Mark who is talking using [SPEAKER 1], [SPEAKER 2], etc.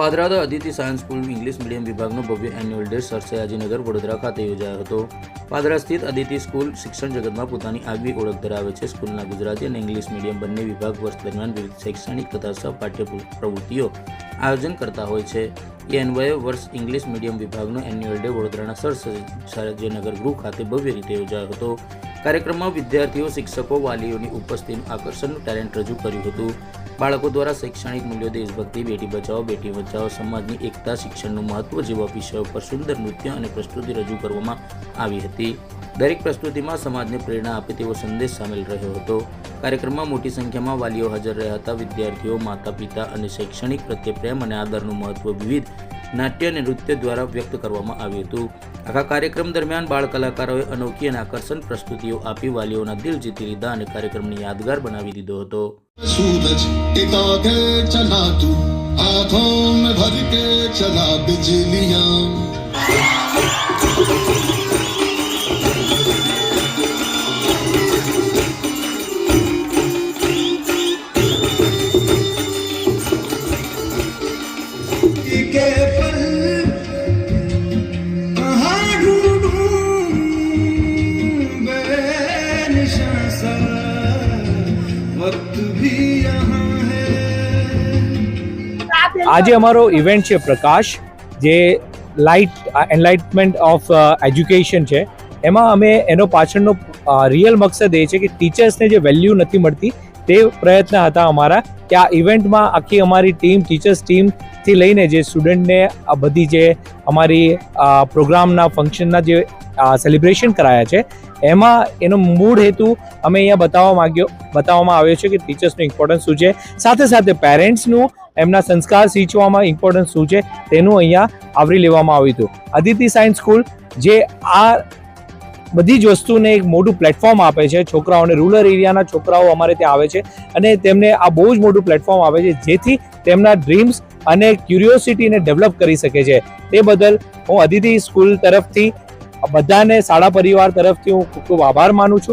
[SPEAKER 1] પાદરાદ Aditi science school English medium વિભાગનો ભવ્ય annual day sir Sayajinagar Vadodara ખાતે યોજાયો હતો. પાદરા સ્થિત અદિતિ સ્કૂલ શિક્ષણ જગતમાં પોતાની આગવી ઓળખ ધરાવે છે. સ્કૂલના ગુજરાતી અને ઇંગ્લિશ મીડિયમ બંને વિભાગ વર્ષ દરમિયાન વિવિધ શૈક્ષણિક તથા સહપાઠ્ય પ્રવૃત્તિઓ આયોજન કરતા હોય છે. એ અન્વયે વર્ષ ઇંગ્લિશ મીડિયમ વિભાગનો એન્યુઅલ ડે વડોદરાના સર સયાજીનગર ગૃહ ખાતે ભવ્ય રીતે યોજાયો હતો. કાર્યક્રમમાં વિદ્યાર્થીઓ, શિક્ષકો, વાલીઓની ઉપસ્થિતિનું આકર્ષણનું ટેલેન્ટ રજૂ કર્યું હતું. બાળકો દ્વારા શૈક્ષણિક મૂલ્યો, દેશભક્તિ, બેટી બચાવો બેટી બચાવો, સમાજની એકતા, શિક્ષણનું મહત્વ જેવા વિષયો પર સુંદર નૃત્ય અને પ્રસ્તુતિ રજૂ કરવામાં આવી હતી. દરેક પ્રસ્તુતિમાં સમાજને પ્રેરણા આપે તેવો સંદેશ સામેલ રહ્યો હતો. કાર્યક્રમમાં મોટી સંખ્યામાં વાલીઓ હાજર રહ્યા હતા. વિદ્યાર્થીઓ માતા પિતા અને શૈક્ષણિક પ્રત્યે પ્રેમ અને આદરનું મહત્વ વિવિધ નાટ્ય અને નૃત્ય દ્વારા વ્યક્ત કરવામાં આવ્યું હતું. આખા કાર્યક્રમ દરમિયાન બાળ કલાકારોએ અનોખી અને આકર્ષણ પ્રસ્તુતિઓ આપી, વાલીઓના દિલ જીતી લીધા અને કાર્યક્રમને યાદગાર બનાવી દીધો હતો.
[SPEAKER 2] સૂરજ ચલા તું આંખો ચલા બિજલિયા. वक्त भी यहाँ है
[SPEAKER 3] આજે અમારો ઇવેન્ટ છે પ્રકાશ જે લાઇટ એનલાઇટમેન્ટ ઓફ એજ્યુકેશન છે એમાં અમે એનો પાછળનો રિયલ મકસદ એ છે કે ટીચર્સને જે વેલ્યુ નથી મળતી તે પ્રયત્ન હતા અમારા કે આ ઇવેન્ટમાં આખી અમારી ટીમ ટીચર્સ ટીમથી લઈને જે સ્ટુડન્ટને આ બધી જે અમારી પ્રોગ્રામના ફંક્શનના જે સેલિબ્રેશન કરાયા છે. એમાં એનો મૂળ હેતુ અમે અહીંયા બતાવવા માંગ્યો, બતાવવામાં આવ્યો છે કે ટીચર્સનું ઇમ્પોર્ટન્સ શું છે. સાથે સાથે પેરેન્ટ્સનું એમના સંસ્કાર સિંચવામાં ઇમ્પોર્ટન્સ શું છે, તેનું અહીંયા આવરી લેવામાં આવ્યું હતું. અદિતિ સાયન્સ સ્કૂલ જે આ બધી જ વસ્તુને એક મોટું પ્લેટફોર્મ આપે છે. છોકરાઓને રૂરલ એરિયાના છોકરાઓ અમારે ત્યાં આવે છે અને તેમને આ બહુ જ મોટું પ્લેટફોર્મ આપે છે, જેથી તેમના ડ્રીમ્સ અને ક્યુરિયોસિટીને ડેવલપ કરી શકે છે. તે બદલ હું અદિતિ સ્કૂલ તરફથી બધાને શાળા પરિવાર તરફથી હું ખૂબ ખૂબ આભાર માનું છું.